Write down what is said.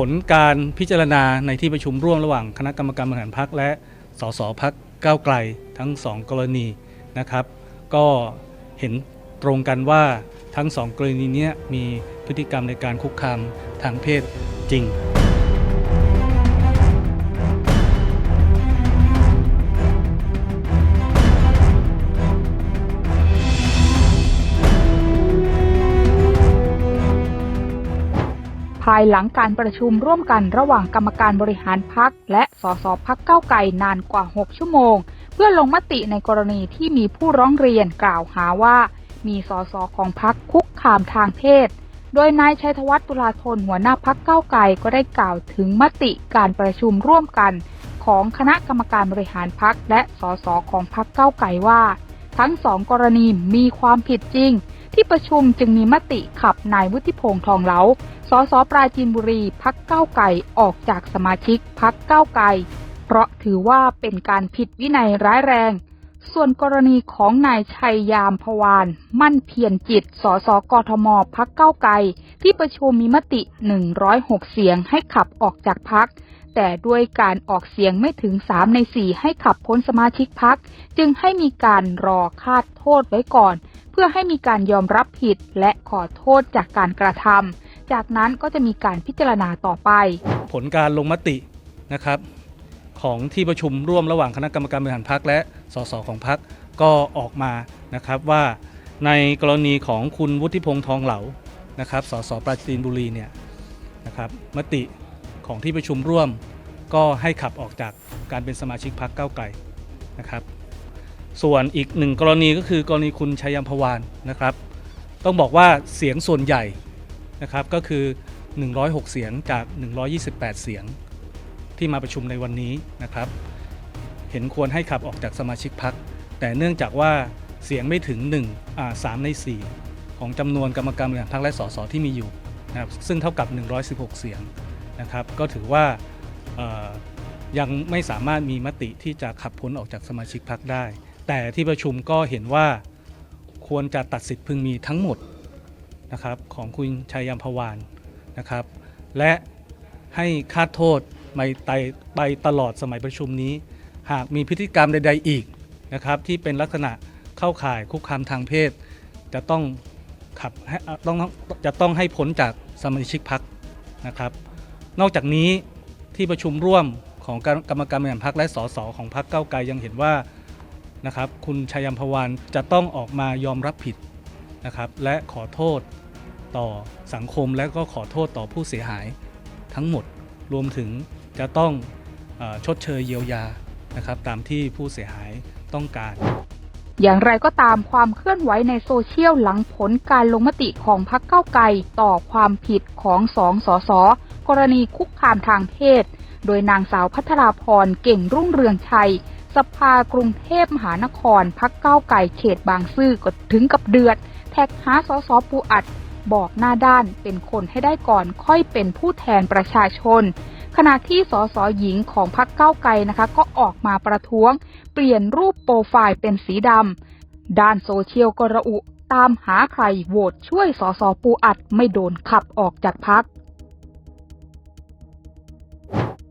ผลการพิจารณาในที่ประชุมร่วมระหว่างคณะกรรมการบริหารพักและสสพักก้าวไกลทั้งสองกรณีนะครับ ก็เห็นตรงกันว่าทั้งสองกรณีนี้มีพฤติกรรมในการคุกคามทางเพศจริงายหลังการประชุมร่วมกันระหว่างกรรมการบริหารพักและสสพักเก้าไก่นานกว่า 6 ชั่วโมง เพื่อลงมติในกรณีที่มีผู้ร้องเรียนกล่าวหาว่า มีสสของพักคุกคามทางเพศ โดยนายชัยธวัฒน์ตุลาธนหัวหน้าพักเก้าไก่ก็ได้กล่าวถึงมติการประชุมร่วมกัน ของคณะกรรมการบริหารพักและสสของพักเก้าไก่ว่า ทั้งสองกรณีมีความผิดจริง ที่ประชุมจึงมีมติขับนายวุฒิพงษ์ทองเหลาสสปราจีนบุรีพักเก้าไก่ออกจากสมาชิกพักเก้าไก่เพราะถือว่าเป็นการผิดวินัยร้ายแรง ส่วนกรณีของนายชัยยามพวาน มั่นเพียรจิต สสกทมพักเก้าไก่ที่ประชุมมีมติ 106 เสียงให้ขับออกจากพักแต่ด้วยการออกเสียงไม่ถึง 3 ใน 4 ให้ขับพ้นสมาชิกพัก จึงให้มีการรอคาดโทษไว้ก่อน พื่อให้มีการยอมรับผิดและขอโทษจากการกระทำจากนั้นก็จะมีการพิจารณาต่อไป ผลการลงมตินะครับของที่ประชุมร่วมระหว่างคณะกรรมการบริหารพรรคและสสของพรรคก็ออกมานะครับว่าในกรณีของคุณวุฒิพงษ์ทองเหลานะครับสสปราจีนบุรีเนี่ยนะครับมติของที่ประชุมร่วมก็ให้ขับออกจากการเป็นสมาชิกพรรคก้าไกลนะครับ ส่วนอีกหนึ่งกรณีก็คือกรณีคุณชัยยมพวานนะครับ ต้องบอกว่าเสียงส่วนใหญ่นะครับก็คือ 106 เสียงจาก 128 เสียงที่มาประชุมในวันนี้นะครับ เห็นควรให้ขับออกจากสมาชิกพัก แต่เนื่องจากว่าเสียงไม่ถึง1อ่า3ใน 4 ของจำนวนกรรมการบริหารพรรคและสสที่มีอยู่นะครับซึ่งเท่ากับ 116 เสียงนะครับ ก็ถือว่ายังไม่สามารถมีมติที่จะขับพ้นออกจากสมาชิกพักได้ แต่ที่ประชุมก็เห็นว่าควรจะตัดสิทธิ์พึงมีทั้งหมดนะครับของคุณชัยยามพวานนะครับ และให้คาดโทษไปไปไปตลอดสมัยประชุมนี้ หากมีพฤติกรรมใด ๆอีกนะครับ ที่เป็นลักษณะเข้าข่ายคุกคามทางเพศ จะต้องขับให้อะต้องจะต้องให้พ้นจากสมาชิกพักนะครับ นอกจากนี้ที่ประชุมร่วมของกรรมการบริหารพักและสสของพักเก้าไกลยังเห็นว่า นะครับคุณชัยยมพวานจะต้องออกมายอมรับผิดนะครับและขอโทษต่อสังคมและก็ขอโทษต่อผู้เสียหายทั้งหมดรวมถึงจะต้องอชดเชยเยียวยานะครับตามที่ผู้เสียหายต้องการ อย่างไรก็ตามความเคลื่อนไหวในโซเชียลหลังผลการลงมติของพรรคเก้าไกลต่อความผิดของสองสสกรณีคุกคามทางเพศ โดยนางสาวพัทราพรเก่งรุ่งเรืองชัย สภากรุงเทพมหานครพักเก้าไก่เขตบางซื่อก็ถึงกับเดือด แท็กหาสอสอปูอัด บอกหน้าด้านเป็นคนให้ได้ก่อนค่อยเป็นผู้แทนประชาชน ขณะที่สสหญิงของพรรคเก้าไกลนะคะ ก็ออกมาประท้วง เปลี่ยนรูปโปรไฟล์เป็นสีดำด้านโซเชียลก็ระอุตามหาใครโหวตช่วยสสปูอัดไม่โดนขับออกจากพัก